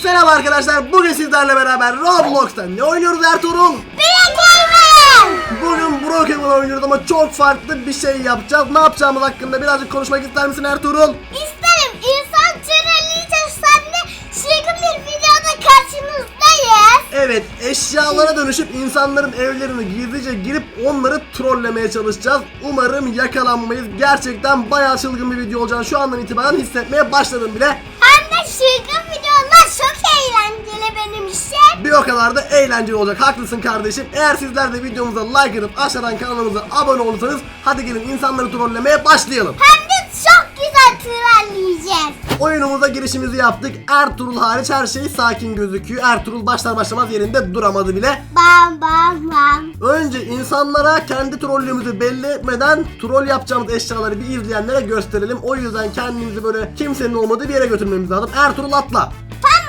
Selam arkadaşlar. Bugün sizlerle beraber Roblox'ta ne oynuyoruz Ertuğrul? Brokeman! Bugün Brokeman oynuyoruz ama çok farklı bir şey yapacağız. Ne yapacağımız hakkında birazcık konuşmak ister misin Ertuğrul? İsterim insan trolleyeceğiz senle şıkın bir videoda karşınızdayız. Evet, eşyalara dönüşüp insanların evlerine gizlice girip onları trollemeye çalışacağız. Umarım yakalanmayız. Gerçekten bayağı çılgın bir video olacağını şu andan itibaren hissetmeye başladım bile. Hem de çok eğlenceli benim işim. Bir o kadar da eğlenceli olacak. Haklısın kardeşim. Eğer sizler de videomuza like atıp aşağıdan kanalımıza abone olursanız hadi gelin insanları trollemeye başlayalım. Hem de çok güzel trolleyeceğiz. Oyunumuza girişimizi yaptık. Ertuğrul hariç her şey sakin gözüküyor. Ertuğrul başlar başlamaz yerinde duramadı bile. Bam bam bam. Önce insanlara kendi trollümüzü belli etmeden troll yapacağımız eşyaları bir izleyenlere gösterelim. O yüzden kendimizi böyle kimsenin olmadığı bir yere götürmemiz lazım. Ertuğrul atla. Tamam.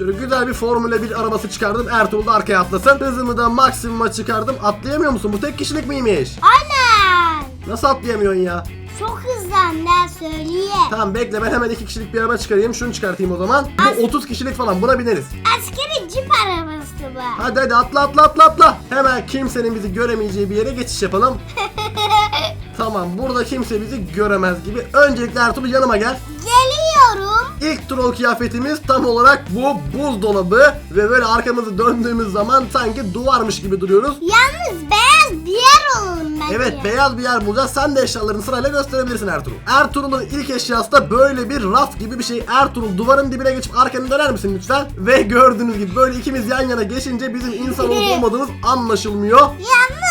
Şöyle güzel bir Formula 1 arabası çıkardım. Ertuğrul da arkaya atlasın. Hızımı da maksimuma çıkardım. Atlayamıyor musun? Bu tek kişilik miymiş? Aynen. Nasıl atlayamıyorsun ya? Çok hızlandı söyleyeyim. Tamam bekle ben hemen iki kişilik bir araba çıkarayım. Şunu çıkartayım o zaman. Bu 30 kişilik falan buna bineriz. Askeri cip arabası bu. Hadi hadi atla atla atla atla. Hemen kimsenin bizi göremeyeceği bir yere geçiş yapalım. Tamam burada kimse bizi göremez gibi. Öncelikle Ertuğrul yanıma gel. Geliyorum. İlk troll kıyafetimiz tam olarak bu buzdolabı ve böyle arkamızı döndüğümüz zaman sanki duvarmış gibi duruyoruz. Yalnız beyaz bir yer olalım bence. Evet beyaz bir yer bulacağız. Sen de eşyalarını sırayla gösterebilirsin Ertuğrul. Ertuğrul'un ilk eşyası da böyle bir raf gibi bir şey. Ertuğrul duvarın dibine geçip arkanı döner misin lütfen? Ve gördüğünüz gibi böyle ikimiz yan yana geçince bizim insan olup olmadığımız anlaşılmıyor. Yalnız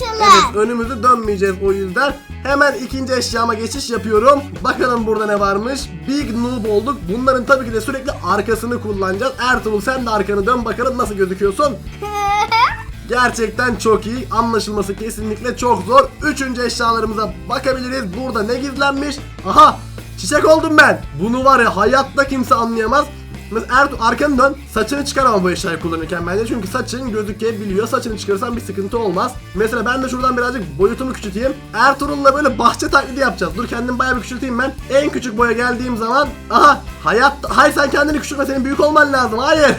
anlaşılır. Evet önümüzü dönmeyeceğiz o yüzden. Hemen ikinci eşyama geçiş yapıyorum. Bakalım burada ne varmış. Big noob olduk. Bunların tabii ki de sürekli arkasını kullanacağız. Ertuğrul sen de arkanı dön bakalım nasıl gözüküyorsun. Gerçekten çok iyi. Anlaşılması kesinlikle çok zor. Üçüncü eşyalarımıza bakabiliriz. Burada ne gizlenmiş? Aha! Çiçek oldum ben. Bunu var ya hayatta kimse anlayamaz. Mesela Ertuğ arkanı dön. Saçını çıkar ama bu eşyayı kullanırken bence. Çünkü saçın gözükebiliyor. Saçını çıkarırsan bir sıkıntı olmaz. Mesela ben de şuradan birazcık boyutumu küçülteyim. Ertuğrul'la böyle bahçe taklidi yapacağız. Dur kendim bayağı bir küçülteyim ben. En küçük boya geldiğim zaman aha hayat hayır sen kendini küçültme senin büyük olman lazım. Hayır.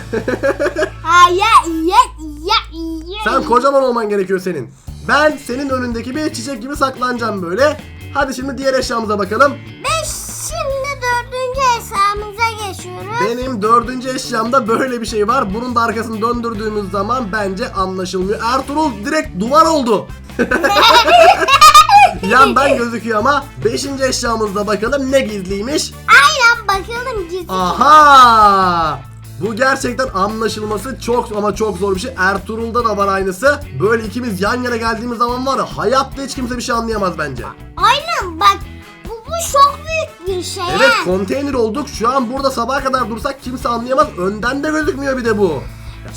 ha ya ya ya ya. Sen kocaman olman gerekiyor senin. Ben senin önündeki bir çiçek gibi saklanacağım böyle. Hadi şimdi diğer eşyamıza bakalım. Biz şimdi dördüncü hesabımıza geçiyoruz. Benim dördüncü eşyamda böyle bir şey var. Bunun da arkasını döndürdüğümüz zaman bence anlaşılmıyor. Ertuğrul direkt duvar oldu. Yandan gözüküyor ama beşinci eşyamızda bakalım ne gizliymiş. Aynen bakalım gizli. Aha! Bu gerçekten anlaşılması çok ama çok zor bir şey. Ertuğrul'da da var aynısı. Böyle ikimiz yan yana geldiğimiz zaman var ya hayatta hiç kimse bir şey anlayamaz bence. Aynen bak bu, çok büyük bir şey. Evet konteyner olduk. Şu an burada sabaha kadar dursak kimse anlayamaz. Önden de gözükmüyor bir de bu.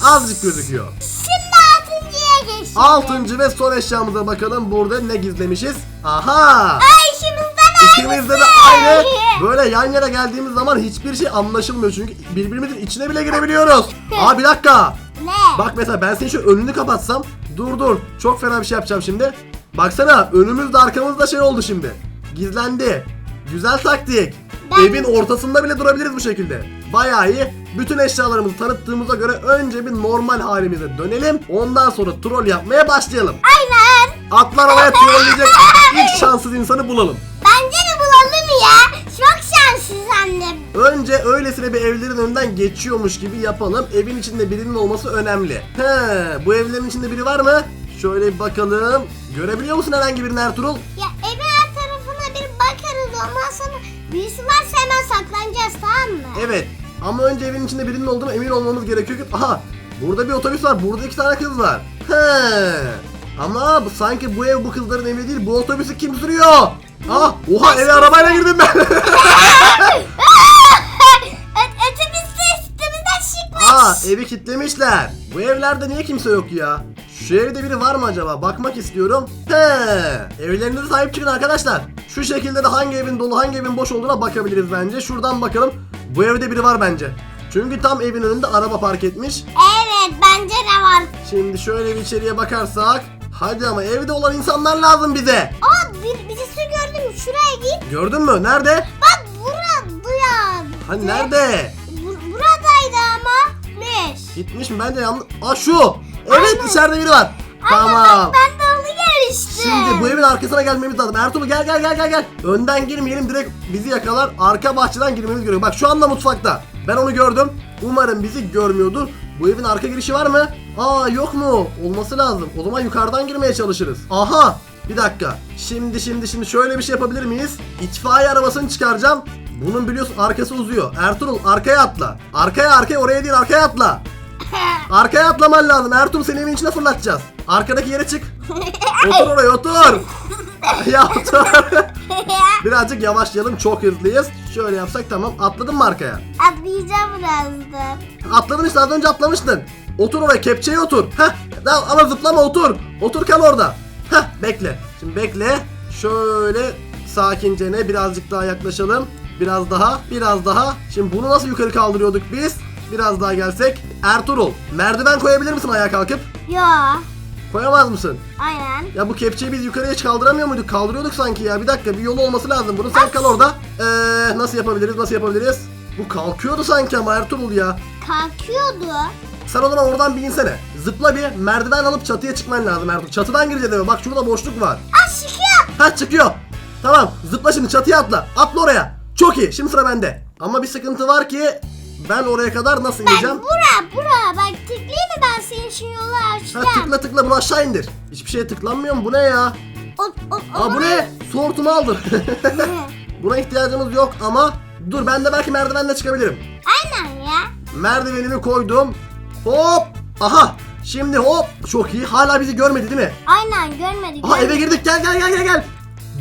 Azıcık gözüküyor. Şimdi altıncıya geçiyoruz. Altıncı ve son eşyamıza bakalım. Burada ne gizlemişiz? Aha! Ay ikimizden İkimizde de aynı. Böyle yan yana geldiğimiz zaman hiçbir şey anlaşılmıyor. Çünkü birbirimizin içine bile girebiliyoruz. Aa bir dakika. Ne? Bak mesela ben senin şu önünü kapatsam. Dur dur. Çok fena bir şey yapacağım şimdi. Baksana önümüzde arkamızda şey oldu şimdi. Gizlendi. Güzel taktik. Ben- Evin ortasında bile durabiliriz bu şekilde. Bayağı iyi. Bütün eşyalarımızı tanıttığımıza göre önce bir normal halimize dönelim. Ondan sonra troll yapmaya başlayalım. Aynen. Atlar havaya trolleyecek ilk şanssız insanı bulalım. Bence de bulalım ya. Çok şanssız annem. Önce öylesine bir evlerin önünden geçiyormuş gibi yapalım. Evin içinde birinin olması önemli. He, bu evlerin içinde biri var mı? Şöyle bir bakalım. Görebiliyor musun herhangi birini Ertuğrul? Ya birisi varsa hemen saklanacağız tamam mı? Evet. Ama önce evin içinde birinin olduğuna emin olmamız gerekiyor ki... Aha! Burada bir otobüs var. Burada iki tane kız var. He. Ama bu, sanki bu ev bu kızların evi değil. Bu otobüsü kim sürüyor? Ah! Oha eve arabayla girdim ben. Ö- Otobüste üstümüzden çıkmış. Aa evi kilitlemişler. Bu evlerde niye kimse yok ya? Şu evde biri var mı acaba? Bakmak istiyorum. He, evlerinize sahip çıkın arkadaşlar. Şu şekilde de hangi evin dolu hangi evin boş olduğuna bakabiliriz bence. Şuradan bakalım. Bu evde biri var bence. Çünkü tam evin önünde araba park etmiş. Evet bence de var. Şimdi şöyle bir içeriye bakarsak. Hadi ama evde olan insanlar lazım bize. Aa bir, birisi gördüm şuraya git. Gördün mü? Nerede? Bak buraya Hani nerede? Bu- buradaydı ama. Miş. Gitmiş mi? Ben de yanlış... Aa şu! Evet Aynen. içeride biri var. Aynen Tamam. bak ben de onu geliştim. Şimdi bu evin arkasına gelmemiz lazım. Ertuğrul gel gel gel gel gel. Önden girmeyelim direkt bizi yakalar. Arka bahçeden girmemiz gerekiyor. Bak şu anda mutfakta. Ben onu gördüm. Umarım bizi görmüyordur. Bu evin arka girişi var mı? Aa yok mu? Olması lazım. O zaman yukarıdan girmeye çalışırız. Aha! Bir dakika. Şimdi şimdi şimdi şöyle bir şey yapabilir miyiz? İtfaiye arabasını çıkaracağım. Bunun biliyorsun arkası uzuyor. Ertuğrul arkaya atla. Arkaya arkaya oraya değil arkaya atla. Arkaya atlaman lazım. Ertuğrul seni evin içine fırlatacağız. Arkadaki yere çık. Otur oraya otur. ya otur. Birazcık yavaşlayalım. Çok hızlıyız. Şöyle yapsak tamam. Atladın mı arkaya? Atlayacağım birazdan. Atladın işte az önce atlamıştın. Otur oraya kepçeye otur. Heh. Ama zıplama otur. Otur kal orada. Heh bekle. Şimdi bekle. Şöyle sakince ne birazcık daha yaklaşalım. Biraz daha, biraz daha. Şimdi bunu nasıl yukarı kaldırıyorduk biz? Biraz daha gelsek. Ertuğrul, merdiven koyabilir misin ayağa kalkıp? Yo. Koyamaz mısın? Aynen. Ya bu kepçeyi biz yukarıya hiç kaldıramıyor muyduk? Kaldırıyorduk sanki ya. Bir dakika bir yolu olması lazım. Bunu sen kal orada. Ee, nasıl yapabiliriz? Nasıl yapabiliriz? Bu kalkıyordu sanki ama Ertuğrul ya. Kalkıyordu. Sen o zaman oradan bir insene. Zıpla bir merdiven alıp çatıya çıkman lazım Ertuğrul. Çatıdan gireceğiz eve. Bak şurada boşluk var. Aa çıkıyor. Ha çıkıyor. Tamam zıpla şimdi çatıya atla. Atla oraya. Çok iyi. Şimdi sıra bende. Ama bir sıkıntı var ki ben oraya kadar nasıl Ben ineceğim? bura bura bak tıklayayım mı ben senin için yolu Ha açacağım. tıkla tıkla bunu aşağı indir. Hiçbir şeye tıklanmıyor mu? Bu ne ya? O, o, o, Aa bu ne? Su hortumu aldın. Buna ihtiyacımız yok ama dur ben de belki merdivenle çıkabilirim. Aynen ya. Merdivenimi koydum. Hop. Aha. Şimdi hop. Çok iyi. Hala bizi görmedi değil mi? Aynen görmedik. Aha eve girdik. Gel gel gel gel gel.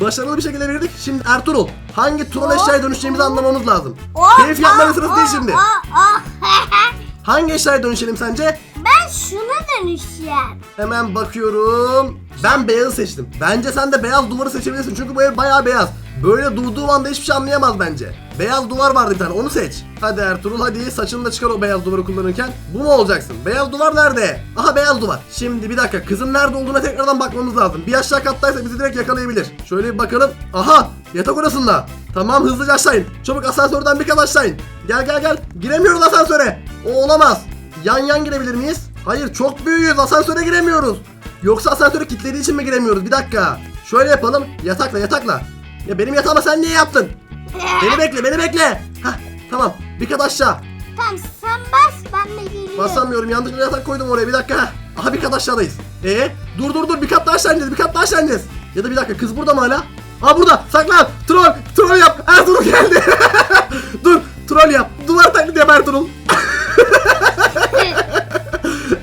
Başarılı bir şekilde girdik. Şimdi Ertuğrul hangi troll eşyaya dönüşeceğimizi anlamamız lazım. Oh, Keyif yapmanın oh, sırası değil oh, şimdi. oh, oh. Hangi eşyaya dönüşelim sence? ben şuna dönüşeceğim. Hemen bakıyorum. Ben beyazı seçtim. Bence sen de beyaz duvarı seçebilirsin. Çünkü bu ev bayağı beyaz. Böyle durduğu anda hiçbir şey anlayamaz bence. Beyaz duvar vardı bir tane onu seç. Hadi Ertuğrul hadi saçını da çıkar o beyaz duvarı kullanırken. Bu mu olacaksın? Beyaz duvar nerede? Aha beyaz duvar. Şimdi bir dakika kızın nerede olduğuna tekrardan bakmamız lazım. Bir aşağı kattaysa bizi direkt yakalayabilir. Şöyle bir bakalım. Aha yatak odasında. Tamam hızlıca aşağı in. Çabuk asansörden bir kat aşağı in. Gel gel gel. Giremiyoruz asansöre. O olamaz. Yan yan girebilir miyiz? Hayır çok büyüğüz asansöre giremiyoruz. Yoksa asansörü kilitlediği için mi giremiyoruz? Bir dakika. Şöyle yapalım. Yatakla yatakla. Ya benim yatağıma sen niye yaptın? Beni bekle beni bekle. Hah tamam bir kat aşağı. tamam sen bas ben de geliyorum. Basamıyorum yanlışlıkla yatak koydum oraya bir dakika. Hah. Aha bir kat aşağıdayız. Ee dur dur dur bir kat daha aşağı ineceğiz bir kat daha aşağı ineceğiz. Ya da bir dakika kız burada mı hala? Aa burada saklan troll troll yap Ertuğrul geldi. dur troll yap duvar taklidi yap Ertuğrul.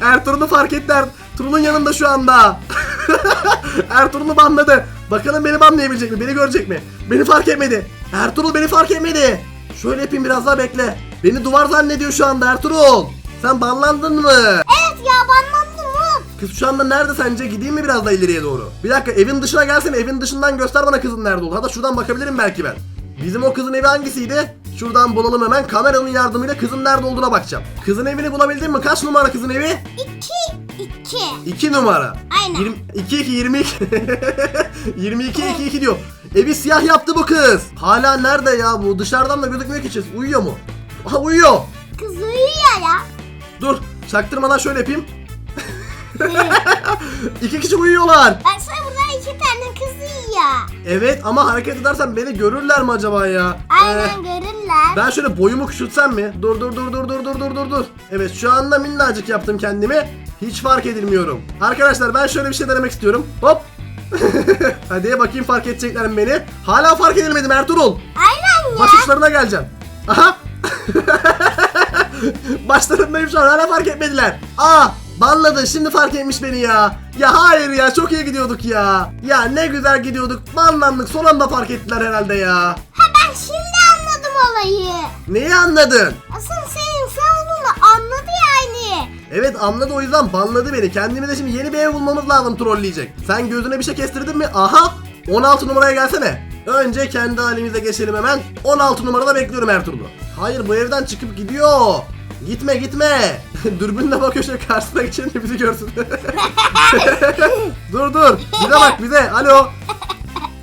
Ertuğrul'u fark etti Ertuğrul'un yanında şu anda. Ertuğrul'u banladı. Bakalım beni banlayabilecek mi? Beni görecek mi? Beni fark etmedi. Ertuğrul beni fark etmedi. Şöyle yapayım biraz daha bekle. Beni duvar zannediyor şu anda Ertuğrul. Sen banlandın mı? Kız şu anda nerede sence? Gideyim mi biraz daha ileriye doğru? Bir dakika evin dışına gelsene. Evin dışından göster bana kızın nerede olduğunu. Hatta şuradan bakabilirim belki ben. Bizim o kızın evi hangisiydi? Şuradan bulalım hemen. Kameranın yardımıyla kızın nerede olduğuna bakacağım. Kızın evini bulabildin mi? Kaç numara kızın evi? İki. iki. 2 numara. Aynen. 20, 2 2 22. 22 2 2 diyor. Evi siyah yaptı bu kız. Hala nerede ya bu? Dışarıdan da gözükmüyor ki çiz. Uyuyor mu? Aha uyuyor. Kız uyuyor ya. Dur. Çaktırmadan şöyle yapayım. İki kişi uyuyorlar. Baksana burada iki tane kız uyuyor. Evet ama hareket edersen beni görürler mi acaba ya? Aynen Ee, görürler. ben şöyle boyumu küçültsem mi? Dur dur dur dur dur dur dur dur dur. Evet şu anda minnacık yaptım kendimi. Hiç fark edilmiyorum. Arkadaşlar ben şöyle bir şey denemek istiyorum. Hop. Hadi bakayım fark edecekler mi beni? Hala fark edilmedim Ertuğrul. Aynen ya. Baş uçlarına geleceğim. Aha. Başlarındayım şu an hala fark etmediler. Aa banladı şimdi fark etmiş beni ya. Ya hayır ya çok iyi gidiyorduk ya. Ya ne güzel gidiyorduk banlandık son anda fark ettiler herhalde ya. Ha ben şimdi anladım olayı. Neyi anladın? Asıl senin sen olduğunu anladı yani. Evet anladı o yüzden banladı beni. Kendimize şimdi yeni bir ev bulmamız lazım trolleyecek. Sen gözüne bir şey kestirdin mi? Aha 16 numaraya gelsene. Önce kendi halimize geçelim hemen. 16 numarada bekliyorum Ertuğrul'u. Hayır bu evden çıkıp gidiyor. Gitme gitme. Dürbünle bakıyor şöyle karşısına geçen de bizi görsün. dur dur. Bize bak bize. Alo.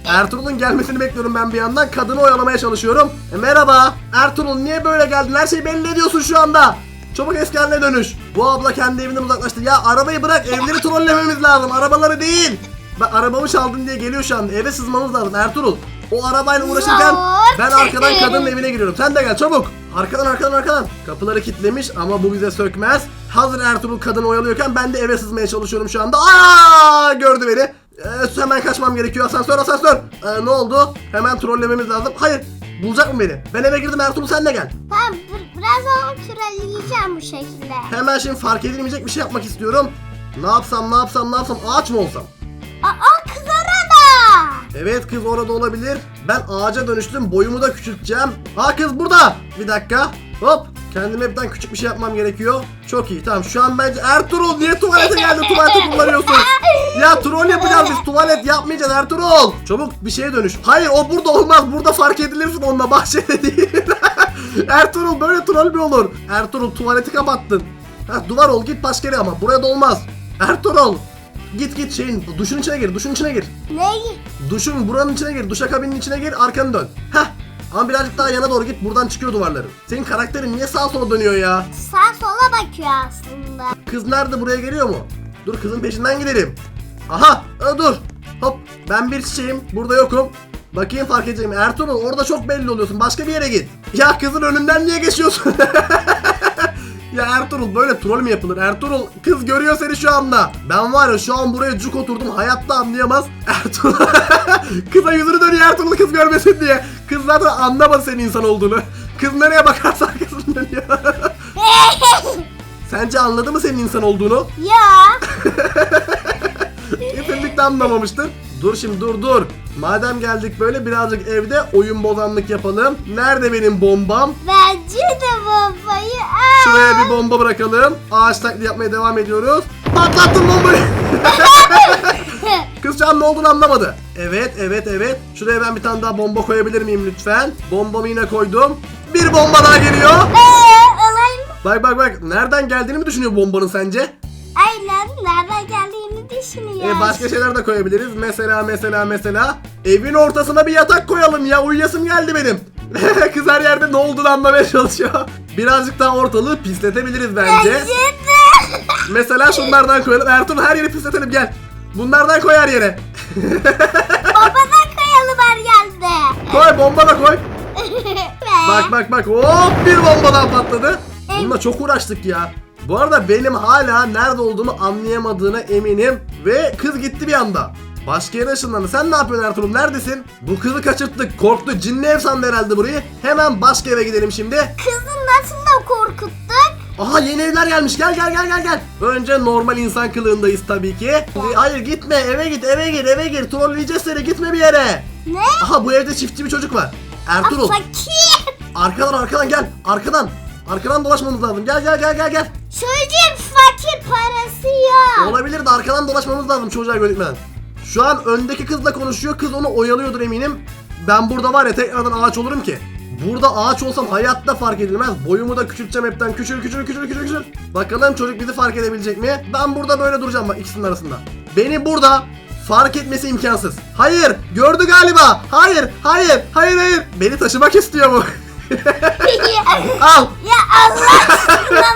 Ertuğrul'un gelmesini bekliyorum ben bir yandan. Kadını oyalamaya çalışıyorum. E, merhaba. Ertuğrul niye böyle geldin? Her şeyi belli ediyorsun şu anda. Çabuk eski haline dönüş. Bu abla kendi evinden uzaklaştı. Ya arabayı bırak. Evleri trollememiz lazım. Arabaları değil. Bak arabamı çaldın diye geliyor şu anda. Eve sızmamız lazım Ertuğrul. O arabayla uğraşırken ben arkadan kadının evine giriyorum. Sen de gel çabuk. Arkadan arkadan arkadan. Kapıları kilitlemiş ama bu bize sökmez. Hazır Ertuğrul kadını oyalıyorken ben de eve sızmaya çalışıyorum şu anda. Aa gördü beni. Ee, hemen kaçmam gerekiyor. Asansör asansör. Ee, ne oldu? Hemen trollememiz lazım. Hayır. Bulacak mı beni? Ben eve girdim Ertuğrul sen de gel. Tamam bir- birazdan trolleyeceğim bu şekilde. Hemen şimdi fark edilmeyecek bir şey yapmak istiyorum. Ne yapsam ne yapsam ne yapsam ağaç mı olsam? Aa kız orada. Evet kız orada olabilir. Ben ağaca dönüştüm. Boyumu da küçülteceğim. Aa kız burada. Bir dakika. Hop. Kendime hepten küçük bir şey yapmam gerekiyor. Çok iyi tamam. Şu an bence Ertuğrul niye tuvalete geldi? Tuvalete kullanıyorsun. Ya troll yapacağız biz. Tuvalet yapmayacağız Ertuğrul. Çabuk bir şeye dönüş. Hayır o burada olmaz. Burada fark edilirsin onunla bahçede değil. Ertuğrul böyle troll mi olur? Ertuğrul tuvaleti kapattın. Ha, duvar ol git başka yere ama. Buraya da olmaz. Ertuğrul. Git git şeyin duşun içine gir. Duşun içine gir. Ne? Duşun buranın içine gir. Duşakabinin içine gir. Arkanı dön. Heh. Ama birazcık daha yana doğru git. Buradan çıkıyor duvarların. Senin karakterin niye sağa sola dönüyor ya? Sağ sola bakıyor aslında. Kız nerede? Buraya geliyor mu? Dur kızın peşinden gidelim. Aha. Aa, dur. Hop. Ben bir çiçeğim. Burada yokum. Bakayım fark edeceğim. Ertuğrul orada çok belli oluyorsun. Başka bir yere git. Ya kızın önünden niye geçiyorsun? ya Ertuğrul böyle troll mü yapılır? Ertuğrul kız görüyor seni şu anda. Ben var ya şu an buraya cuk oturdum. Hayatta anlayamaz. Ertuğrul kıza yüzünü dönüyor Ertuğrul kız görmesin diye. Kız zaten anlamadı senin insan olduğunu. Kız nereye bakarsa arkasını dönüyor. Sence anladı mı senin insan olduğunu? ya. Kesinlikle anlamamıştır. Dur şimdi dur dur. Madem geldik böyle birazcık evde oyun bozanlık yapalım. Nerede benim bombam? Bence de bombayı al. Şuraya bir bomba bırakalım. Ağaç taklidi yapmaya devam ediyoruz. Patlattım bombayı. Kız şu an ne olduğunu anlamadı. Evet evet evet. Şuraya ben bir tane daha bomba koyabilir miyim lütfen? Bombamı yine koydum. Bir bomba daha geliyor. Eee olay mı? Bak bak bak. Nereden geldiğini mi düşünüyor bombanın sence? Aynen nereden geldiğini düşünüyor. E, başka şeyler de koyabiliriz. Mesela mesela mesela evin ortasına bir yatak koyalım ya. Uyuyasım geldi benim. Kız her yerde ne olduğunu anlamaya çalışıyor. Birazcık daha ortalığı pisletebiliriz bence. Bence de. Mesela şunlardan koyalım. Ertuğrul her yeri pisletelim gel. Bunlardan koy her yere. Babadan koyalım her yerde. Koy bomba da koy. Bak bak bak hop bir bomba daha patladı. Bununla çok uğraştık ya. Bu arada benim hala nerede olduğumu anlayamadığına eminim. Ve kız gitti bir anda. Başka yere ışınlandı. Sen ne yapıyorsun Ertuğrul? Neredesin? Bu kızı kaçırttık. Korktu. Cinli ev sandı herhalde burayı. Hemen başka eve gidelim şimdi. Kızı nasıl da korkuttuk? Aha yeni evler gelmiş. Gel gel gel gel gel. Önce normal insan kılığındayız tabii ki. Hayır gitme eve git eve gir eve gir. Trolleyeceğiz seni gitme bir yere. Ne? Aha bu evde çiftçi bir çocuk var. Ertuğrul. Fakir. Arkadan arkadan gel. Arkadan. Arkadan dolaşmamız lazım. Gel gel gel gel gel. Çocuğun fakir parası yok. Olabilir de arkadan dolaşmamız lazım çocuğa gözükmeden. Şu an öndeki kızla konuşuyor. Kız onu oyalıyordur eminim. Ben burada var ya tekrardan ağaç olurum ki. Burada ağaç olsam hayatta fark edilmez. Boyumu da küçülteceğim hepten. Küçül küçül küçül küçül küçül. Bakalım çocuk bizi fark edebilecek mi? Ben burada böyle duracağım bak ikisinin arasında. Beni burada fark etmesi imkansız. Hayır gördü galiba. Hayır hayır hayır hayır. Beni taşımak istiyor bu. Al. ya Allah aşkına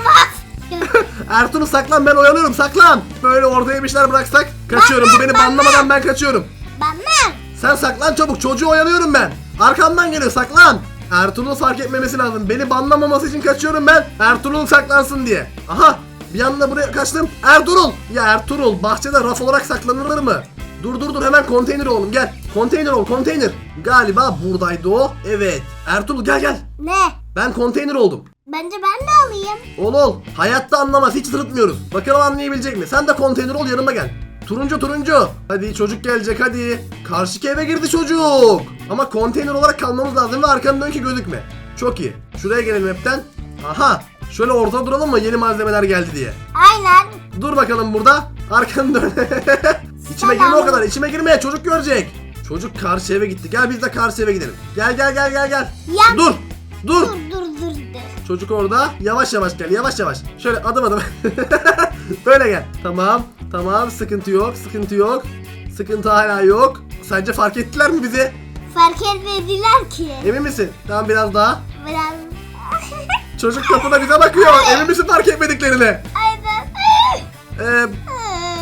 Ertuğrul saklan ben oyalıyorum saklan. Böyle orada yemişler bıraksak kaçıyorum. Bu beni banlamadan ben kaçıyorum. Bana. Sen saklan çabuk çocuğu oyalıyorum ben. Arkamdan geliyor saklan. Ertuğrul fark etmemesi lazım. Beni banlamaması için kaçıyorum ben. Ertuğrul saklansın diye. Aha bir anda buraya kaçtım. Ertuğrul. Ya Ertuğrul bahçede raf olarak saklanılır mı? Dur dur dur hemen konteyner oğlum gel. Konteyner ol konteyner. Galiba buradaydı o. Evet. Ertuğrul gel gel. Ne? Ben konteyner oldum. Bence ben de alayım. Ol ol. Hayatta anlamaz. Hiç sırıtmıyoruz. Bakalım anlayabilecek mi? Sen de konteyner ol yanıma gel. Turuncu turuncu. Hadi çocuk gelecek hadi. Karşıki eve girdi çocuk. Ama konteyner olarak kalmamız lazım ve arkanı dön ki gözükme. Çok iyi. Şuraya gelelim hepten. Aha. Şöyle ortada duralım mı yeni malzemeler geldi diye. Aynen. Dur bakalım burada. Arkanı dön. içime girme o kadar. içime girme. Çocuk görecek. Çocuk karşı eve gitti. Gel biz de karşı eve gidelim. Gel gel gel gel gel. Ya- Dur. Dur. Dur dur dur dur. Çocuk orada. Yavaş yavaş gel. Yavaş yavaş. Şöyle adım adım. Böyle gel. Tamam. Tamam. Sıkıntı yok. Sıkıntı yok. Sıkıntı hala yok. Sence fark ettiler mi bizi? Fark etmediler ki. Emin misin? Tamam biraz daha. Biraz. Çocuk kapıda bize bakıyor. Emin misin fark etmediklerini? Aynen. Ee,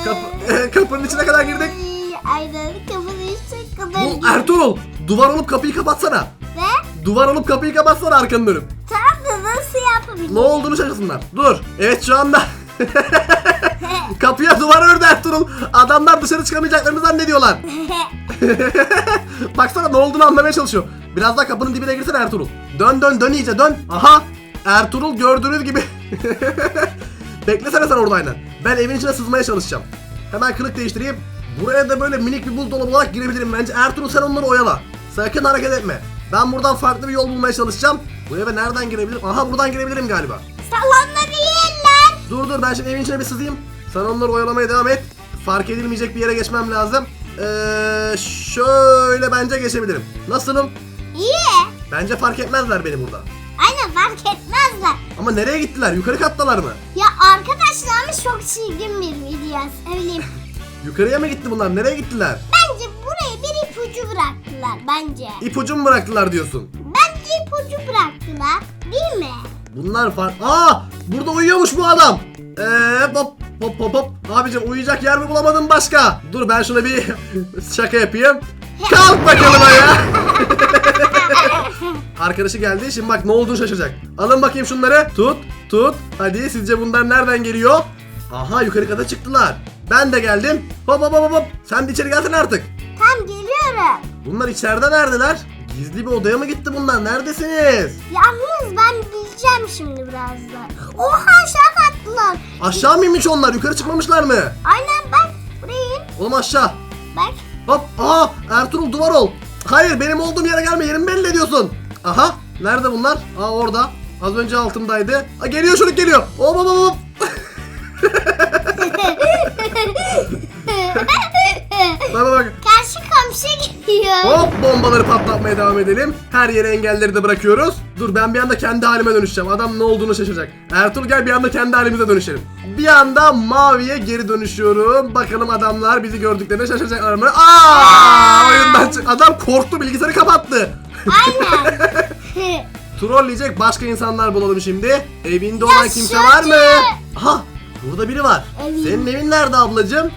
kapı, kapının içine kadar girdik. Aynen. Kapının Bu Ertuğrul duvar olup kapıyı kapatsana. Ne? Duvar olup kapıyı kapatsana arkanı dönüp. Tamam da nasıl yapabilirim? Ne olduğunu şaşırsınlar. Dur. Evet şu anda kapıya duvar ördü Ertuğrul. Adamlar dışarı çıkamayacaklarını zannediyorlar. Baksana ne olduğunu anlamaya çalışıyor. Biraz daha kapının dibine girsene Ertuğrul. Dön dön dön iyice dön. Aha. Ertuğrul gördüğünüz gibi. Beklesene sen orada aynen. Ben evin içine sızmaya çalışacağım. Hemen kılık değiştireyim. Buraya da böyle minik bir buzdolabı olarak girebilirim bence. Ertuğrul sen onları oyala. Sakın hareket etme. Ben buradan farklı bir yol bulmaya çalışacağım. Bu eve nereden girebilirim? Aha buradan girebilirim galiba. Salonları yerler. Dur dur ben şimdi evin içine bir sızayım. Sen onları oyalamaya devam et. Fark edilmeyecek bir yere geçmem lazım. Ee, şöyle bence geçebilirim. Nasılım? İyi. Bence fark etmezler beni burada. Aynen fark etmezler. Ama nereye gittiler? Yukarı kattalar mı? Ya arkadaşlarımız çok çirkin bir video söyleyeyim. Yukarıya mı gitti bunlar? Nereye gittiler? Bence buraya bir ipucu bıraktılar bence. İpucu mu bıraktılar diyorsun? Bence ipucu bıraktılar. Değil mi? Bunlar fark... Aa! Burada uyuyormuş bu adam. Eee hop hop hop hop. Abicim uyuyacak yer mi bulamadım başka? Dur ben şuna bir şaka yapayım. Kalk bakalım ayağa. Arkadaşı geldi. Şimdi bak ne olduğunu şaşıracak. Alın bakayım şunları. Tut, tut. Hadi sizce bunlar nereden geliyor? Aha yukarı kata çıktılar. Ben de geldim. Hop hop hop hop. Sen de içeri gelsene artık. Tam geliyorum. Bunlar içeride neredeler? Gizli bir odaya mı gitti bunlar? Neredesiniz? Yalnız ben bileceğim şimdi birazdan. Oha aşağı kattılar. Aşağı mı inmiş onlar? Yukarı çıkmamışlar mı? Aynen bak. Buraya in. Oğlum aşağı. Bak. Hop. Aha Ertuğrul duvar ol. Hayır benim olduğum yere gelme. Yerimi belli ediyorsun. Aha. Nerede bunlar? Aa orada. Az önce altımdaydı. Aa, geliyor çocuk geliyor. Hop hop hop, hop. Bak. Karşı komşu geliyor. Hop bombaları patlatmaya devam edelim. Her yere engelleri de bırakıyoruz. Dur ben bir anda kendi halime dönüşeceğim. Adam ne olduğunu şaşıracak. Ertuğrul gel bir anda kendi halimize dönüşelim. Bir anda maviye geri dönüşüyorum. Bakalım adamlar bizi gördüklerinde şaşıracaklar mı? Aa! Oyundan çık. Adam korktu bilgisayarı kapattı. Aynen. Trolleyecek başka insanlar bulalım şimdi. Evinde olan kimse var mı? Aha burada biri var. Senin evin nerede ablacığım?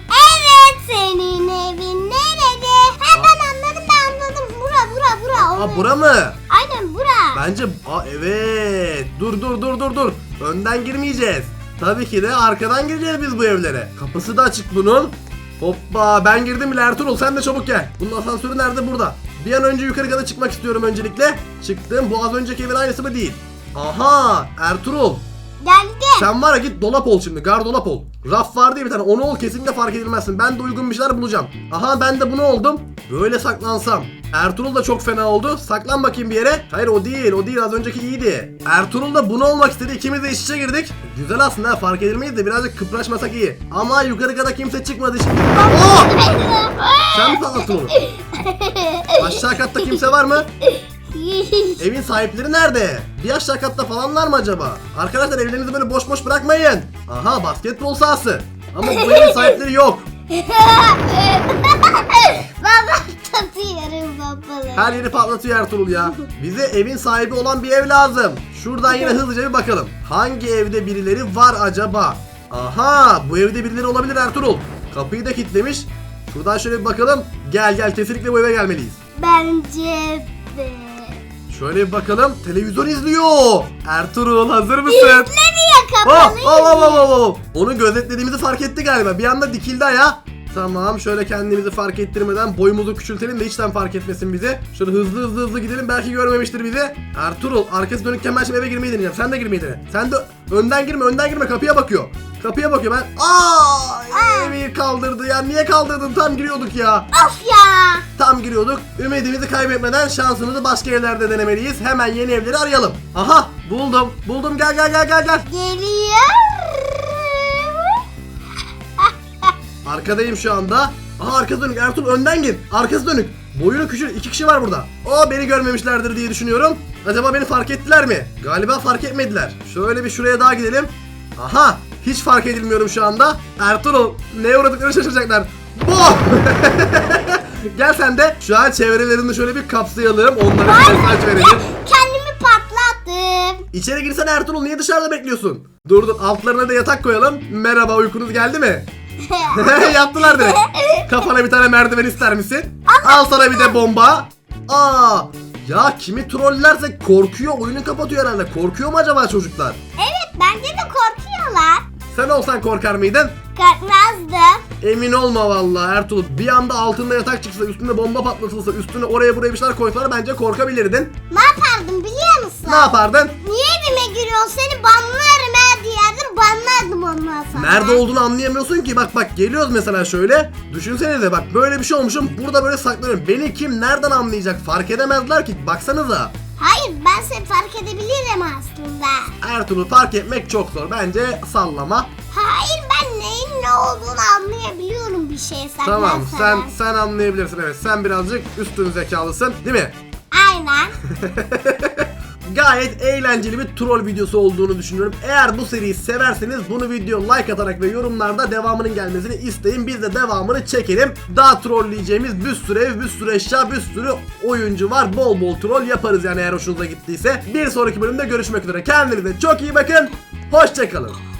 Senin evin nerede? Ha ben anladım ben anladım. Bura bura bura. Aa Onun- bura mı? Aynen bura. Bence Aa, evet. Dur dur dur dur dur. Önden girmeyeceğiz. Tabii ki de arkadan gireceğiz biz bu evlere. Kapısı da açık bunun. Hoppa ben girdim bile Ertuğrul sen de çabuk gel. Bunun asansörü nerede burada? Bir an önce yukarı kata çıkmak istiyorum öncelikle. Çıktım bu az önceki evin aynısı mı değil? Aha Ertuğrul Geldi. sen var ya git dolap ol şimdi gardolap ol. Raf var diye bir tane onu ol kesinlikle fark edilmezsin. Ben de uygun bir şeyler bulacağım. Aha ben de bunu oldum. Böyle saklansam. Ertuğrul da çok fena oldu. Saklan bakayım bir yere. Hayır o değil o değil az önceki iyiydi. Ertuğrul da bunu olmak istedi. İkimiz de iç içe girdik. Güzel aslında ha, fark edilmeyiz de birazcık kıpraşmasak iyi. Ama yukarı kata kimse çıkmadı şimdi. Oh! Sen mi patlattın onu? Aşağı katta kimse var mı? Evin sahipleri nerede? Bir aşağı katta falanlar mı acaba? Arkadaşlar evlerinizi böyle boş boş bırakmayın. Aha basketbol sahası. Ama bu evin sahipleri yok. Baba tatıyorum babalı. Her yeri patlatıyor Ertuğrul ya. Bize evin sahibi olan bir ev lazım. Şuradan yine hızlıca bir bakalım. Hangi evde birileri var acaba? Aha bu evde birileri olabilir Ertuğrul. Kapıyı da kilitlemiş. Şuradan şöyle bir bakalım. Gel gel kesinlikle bu eve gelmeliyiz. Bence de. Şöyle bir bakalım. Televizyon izliyor. Ertuğrul hazır mısın? Nereye Oh, kapalı? oh, oh, oh, oh, oh. Onu gözetlediğimizi fark etti galiba. Bir anda dikildi ayağa. Tamam şöyle kendimizi fark ettirmeden boyumuzu küçültelim de içten fark etmesin bizi. Şöyle hızlı hızlı hızlı gidelim belki görmemiştir bizi. Ertuğrul arkası dönükken ben şimdi eve girmeyi deneyeceğim. Sen de girmeyi dene. Sen de önden girme önden girme kapıya bakıyor. Kapıya bakıyor ben. Aa! Evi kaldırdı ya. Niye kaldırdın? Tam giriyorduk ya. Of ya. Tam giriyorduk. Ümidimizi kaybetmeden şansımızı başka evlerde denemeliyiz. Hemen yeni evleri arayalım. Aha buldum. Buldum gel gel gel gel gel. Geliyor. Arkadayım şu anda. Aha arkası dönük. Ertuğrul önden gir. Arkası dönük. Boyunu küçül. iki kişi var burada. O beni görmemişlerdir diye düşünüyorum. Acaba beni fark ettiler mi? Galiba fark etmediler. Şöyle bir şuraya daha gidelim. Aha. Hiç fark edilmiyorum şu anda. Ertuğrul neye uğradıklarını şaşıracaklar. Bu. Gel sen de şu an çevrelerini şöyle bir kapsayalım. Onlara bir mesaj verelim. Kendimi patlattım. İçeri girsene Ertuğrul niye dışarıda bekliyorsun? Dur dur altlarına da yatak koyalım. Merhaba uykunuz geldi mi? Yaptılar direkt. Kafana bir tane merdiven ister misin? Al sana bir de bomba. Aa, ya kimi trollerse korkuyor oyunu kapatıyor herhalde. Korkuyor mu acaba çocuklar? evet bence de korkuyorlar. Sen olsan korkar mıydın? Korkmazdım. Emin olma vallahi Ertuğrul. Bir anda altında yatak çıksa, üstünde bomba patlatılsa, üstüne oraya buraya bir şeyler koysalar bence korkabilirdin. Ne yapardım biliyor musun? Ne yapardın? Niye evime giriyorsun seni banlarım her diyerdim banlardım ondan sonra. Nerede olduğunu anlayamıyorsun ki. Bak bak geliyoruz mesela şöyle. Düşünsene de bak böyle bir şey olmuşum. Burada böyle saklanıyorum. Beni kim nereden anlayacak? Fark edemezler ki. Baksanıza. Hayır ben seni fark edebilirim aslında. Ertuğrul fark etmek çok zor. Bence sallama. Hayır ben neyin ne olduğunu anlayabiliyorum bir şey saklarsan. Tamam sen sen anlayabilirsin evet. Sen birazcık üstün zekalısın değil mi? Aynen. Gayet eğlenceli bir troll videosu olduğunu düşünüyorum. Eğer bu seriyi severseniz bunu video like atarak ve yorumlarda devamının gelmesini isteyin. Biz de devamını çekelim. Daha trollleyeceğimiz bir sürü ev, bir sürü eşya, bir sürü oyuncu var. Bol bol troll yaparız yani eğer hoşunuza gittiyse. Bir sonraki bölümde görüşmek üzere. Kendinize çok iyi bakın. Hoşçakalın.